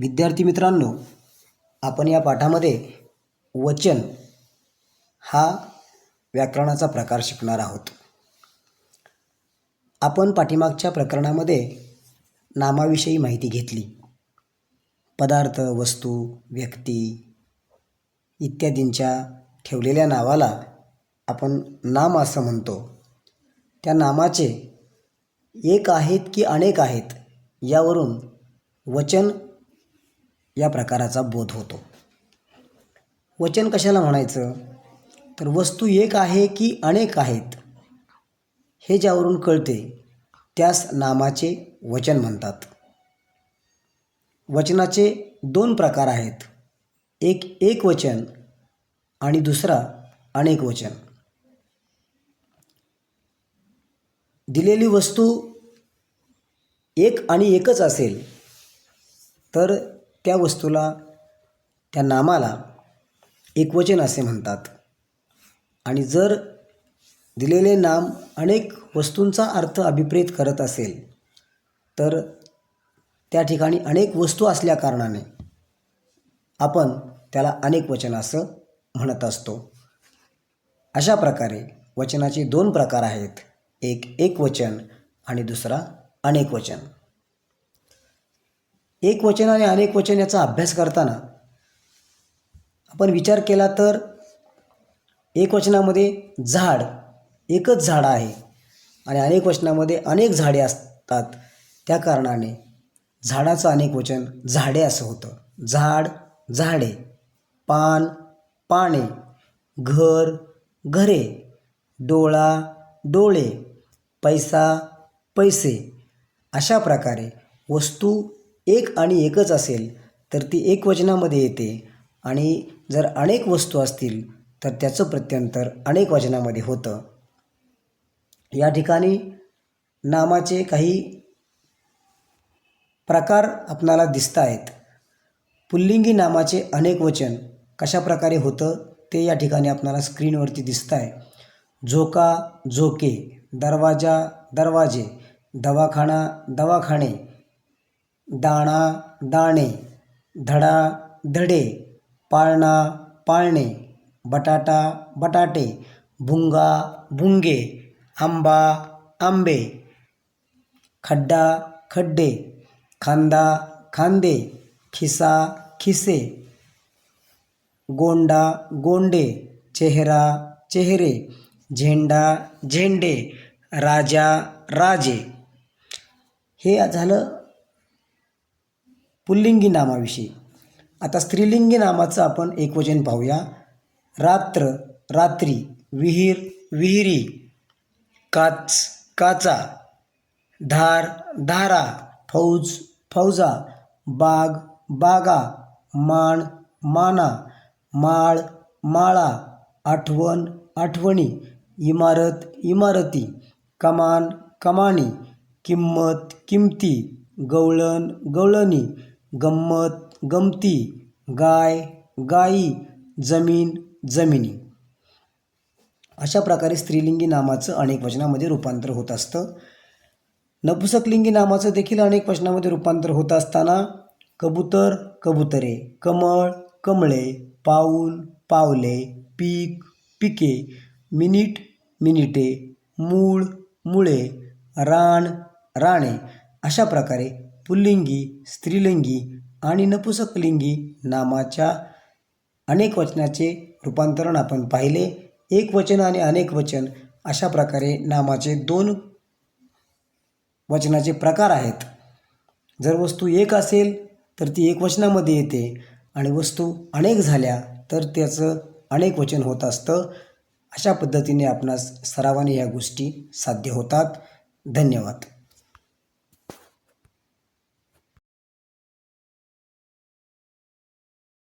विद्यार्थी मित्रांनो आपण या पाठामध्ये वचन हा व्याकरणाचा प्रकार शिकणार आहोत. आपण पाठीमागच्या प्रकरणामध्ये नामाविषयी माहिती घेतली. पदार्थ वस्तू व्यक्ती इत्यादींच्या ठेवलेल्या नावाला आपण नाम असं म्हणतो. त्या नामाचे एक आहेत की अनेक आहेत यावरून वचन या प्रकाराचा बोध होतो. वचन कशाला म्हणायचं? तर वस्तू एक आहे की अनेक आहेत हे ज्यावरून कळते त्यास नामाचे वचन म्हणतात. वचनाचे दोन प्रकार आहेत एक एक वचन आणि दुसरा अनेक वचन. दिलेली वस्तू एक आणि एकच असेल तर त्या वस्तूला त्या नामाला एकवचन असे म्हणतात. आणि जर दिलेले नाम अनेक वस्तूंचा अर्थ अभिप्रेत करत असेल तर त्या ठिकाणी अनेक वस्तू असल्याकारणाने आपण त्याला अनेक वचन असं म्हणत असतो. अशा प्रकारे वचनाचे दोन प्रकार आहेत. एक एक वचन आणि दुसरा अनेक वचन. एक वचन आणि अनेक वचन याचा अभ्यास करताना आपण विचार केला तर एक वचनामध्ये झाड एकच झाड आहे. आणि अनेक वचनामध्ये अनेक झाडे असतात. त्या कारणाने झाडाचं अनेक वचन झाडे असं होतं. झाड झाडे. पान पाने. घर घरे. डोळा डोळे. पैसा पैसे. अशा प्रकारे वस्तू एक आणि एकच असेल तर ती एक वचनामध्ये येते. आणि जर अनेक वस्तू असतील तर त्याचं प्रत्यंतर अनेक वचनामध्ये होतं. या ठिकाणी नामाचे काही प्रकार आपणाला दिसत आहेत पुल्लिंगी नामाचे अनेक वचन कशा प्रकारे होतं ते या ठिकाणी आपणाला स्क्रीनवरती दिसत आहे झोका झोके दरवाजा दरवाजे दवाखाना दवाखाने दाणा दाणे धडा धडे पाळणा पाळणे बटाटा बटाटे भुंगा भुंगे आंबा आंबे खड्डा खड्डे खांदा खांदे खिसा खिसे गोंडा गोंडे चेहरा चेहरे झेंडा झेंडे राजा राजे. हे झालं पुल्लिंगी नामाविषयी. आता स्त्रीलिंगी नामाचं आपण एकवचन पाहूया. रात्र रात्री विहीर विहिरी काच काचा धार धारा फौज फौजा बाग बागा माण माना माळ माळा आठवण आठवणी इमारत इमारती कमान कमानी किंमत किंमती गवळण गवळणी गंमत गमती गाय गाई जमीन जमिनी. अशा प्रकारे स्त्रीलिंगी नामाचं अनेक वचनामध्ये रूपांतर होत असतं. नपुसकलिंगी नामाचं देखील अनेक वचनामध्ये रूपांतर होत असताना कबूतर कबुतरे कमळ कमळे पाऊल पावले पीक पिके मिनिट मिनिटे मूळ मुळे रान राणे अशा प्रकारे पुल्लिंगी स्त्रीलिंगी आणि नपुसकलिंगी नामाच्या अनेक वचनाचे रूपांतरण आपण पाहिले. एक वचन आणि अनेक वचन अशा प्रकारे नामाचे दोन वचनाचे प्रकार आहेत. जर वस्तू एक असेल तर ती एक वचनामध्ये येते. आणि वस्तू अनेक झाल्या तर त्याचं अनेक वचन होत असतं. अशा पद्धतीने आपणास सरावाने या गोष्टी साध्य होतात. धन्यवाद.